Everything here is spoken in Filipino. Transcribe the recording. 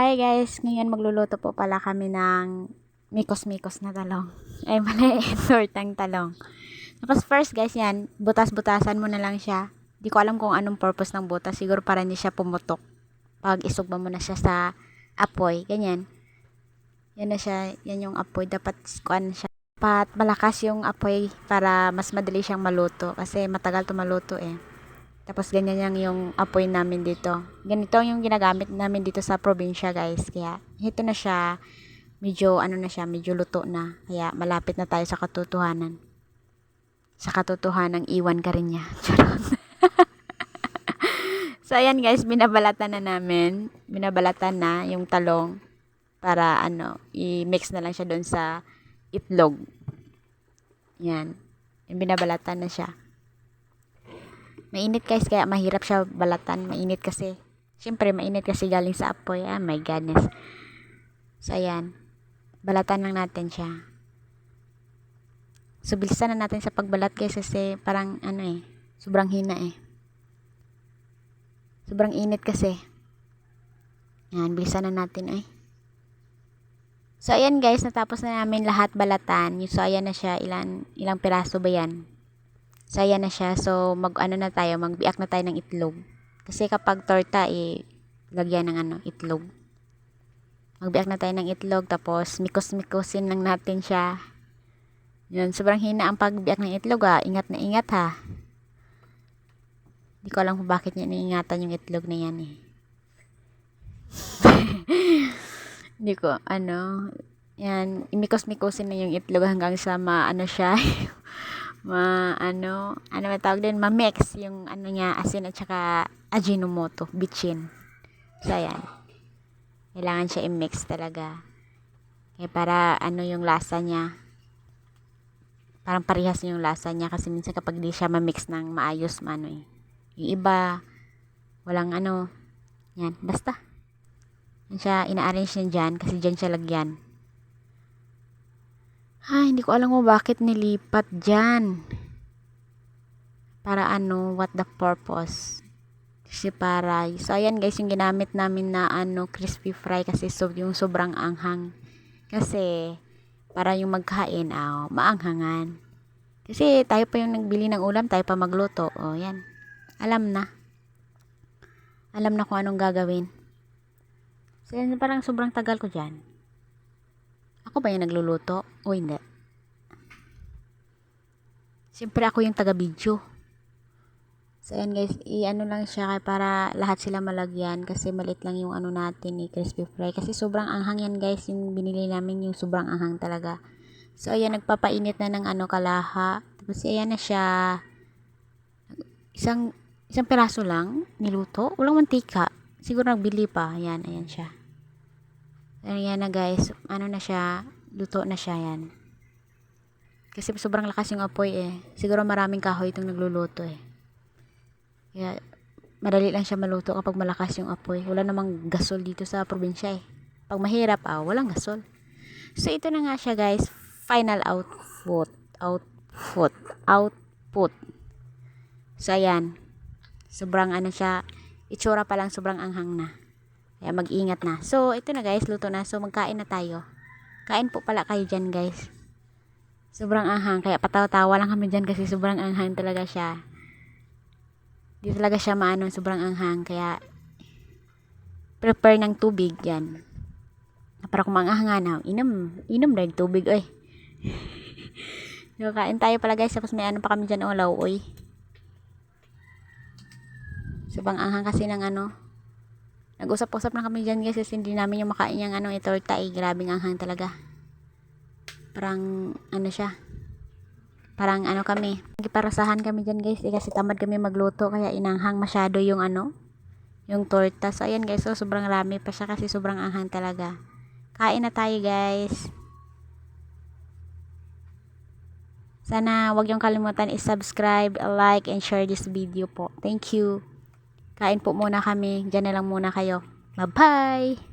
Hi guys, ngayon magluluto po pala kami ng mikos-mikos na talong. Ay mali, tortang talong. Tapos first guys yan, butas-butasan mo na lang siya. Di ko alam kung anong purpose ng butas. Siguro para hindi siya pumutok. Pag isugba mo na siya sa apoy, ganyan. Yan na siya, yan yung apoy. Dapat kuan siya. Dapat malakas yung apoy para mas madali siyang maluto. Kasi matagal to maluto eh. Tapos ganyan lang yung apoy namin dito. Ganito yung ginagamit namin dito sa probinsya guys. Kaya ito na siya. Medyo ano na siya, medyo luto na. Kaya malapit na tayo sa katotohanan. Sa katotohanan, iwan ka rin niya. So ayan guys, binabalatan na namin. Binabalatan na yung talong para ano, i-mix na lang siya doon sa itlog. Yan. Binabalatan na siya. Mainit guys, kaya mahirap siya balatan. Mainit kasi. Siyempre, mainit kasi galing sa apoy. Ah, my goodness. So, ayan. Balatan lang natin siya. So, bilisan na natin sa pagbalat guys kasi parang ano eh, sobrang hina eh. Sobrang init kasi. Yan, bilisan na natin eh. So, ayan guys, natapos na namin lahat balatan. So, ayan na siya. Ilan, ilang piraso ba yan? So, ayan na siya. So, mag, ano na tayo, magbiak na tayo ng itlog. Kasi kapag torta, eh, lagyan ng ano, itlog. Magbiak na tayo ng itlog, tapos mikos-mikosin lang natin siya. Yun, sobrang hina ang pagbiak ng itlog, ha. Ingat na ingat, ha. Hindi ko alam kung bakit niya niingatan yung itlog na yan, eh. Hindi ko, ano, yan, imikos-mikosin na yung itlog hanggang sa maano siya, ma ano ano ba tawag din? Ma-mix yung ano niya asin at saka ajinomoto bitchin. So ayan. Kailangan siya i-mix talaga. Kaya para ano yung lasa niya. Parang parehas yung lasa niya kasi minsan kapag di siya ma-mix ng maayos mano eh. Yung iba walang ano. Yan basta. Yan siya ina-arrange niya dyan kasi dyan siya lagyan ay, hindi ko alam kung bakit nilipat dyan. Para ano, what the purpose. Kasi para, so ayan guys, yung ginamit namin na ano, crispy fry kasi so, yung sobrang anghang. Kasi, para yung magkain, ah, maanghangan. Kasi tayo pa yung nagbili ng ulam, tayo pa magluto. O, oh, yan. Alam na. Alam na kung anong gagawin. So, yan, parang sobrang tagal ko dyan. Ako ba yung nagluluto? O hindi? Siyempre ako yung taga-video. So, ayan guys, i-ano lang siya para lahat sila malagyan kasi malit lang yung ano natin ni crispy fry. Kasi sobrang anghang yan guys, yung binili namin yung sobrang anghang talaga. So, ayan, nagpapainit na ng ano kalaha. Tapos, ayan na siya. Isang, isang piraso lang, niluto. Walang mantika. Siguro nagbili pa. Ayan, ayan siya. Ayan na guys, ano na siya, luto na siya yan. Kasi sobrang lakas yung apoy eh. Siguro maraming kahoy itong nagluluto eh. Kaya madali lang siya maluto kapag malakas yung apoy. Wala namang gasol dito sa probinsya eh. Pag mahirap ah, walang gasol. So ito na nga siya guys, final output. Output. Output. So ayan. Sobrang ano siya, itsura pa lang sobrang anghang na. Kaya mag-ingat na. So, ito na guys, luto na. So, magkain na tayo. Kain po pala kayo dyan guys. Sobrang anghang. Kaya patawa-tawa lang kami dyan kasi sobrang anghang talaga siya. Di talaga siya maano, sobrang anghang. Kaya, prepare ng tubig yan. Para kung mangahangan na, inom, inom na tubig, oy. so, kain tayo pala guys. Tapos may ano pa kami dyan, olaw, oy. Sobrang anghang kasi ng ano, Nag-usap-usap na kami dyan guys kasi hindi namin yung makain yung ano, itorta eh. Grabing anghang talaga. Parang ano siya. Parang ano kami. Nagiparasahan kami dyan guys eh, kasi tamad kami magluto kaya inanghang masyado yung ano, yung torta. So ayan guys, so sobrang rami pa siya kasi sobrang anghang talaga. Kain na tayo guys. Sana wag yung kalimutan i-subscribe, like, and share this video po. Thank you. Kain po muna kami. Diyan na lang muna kayo. Bye-bye!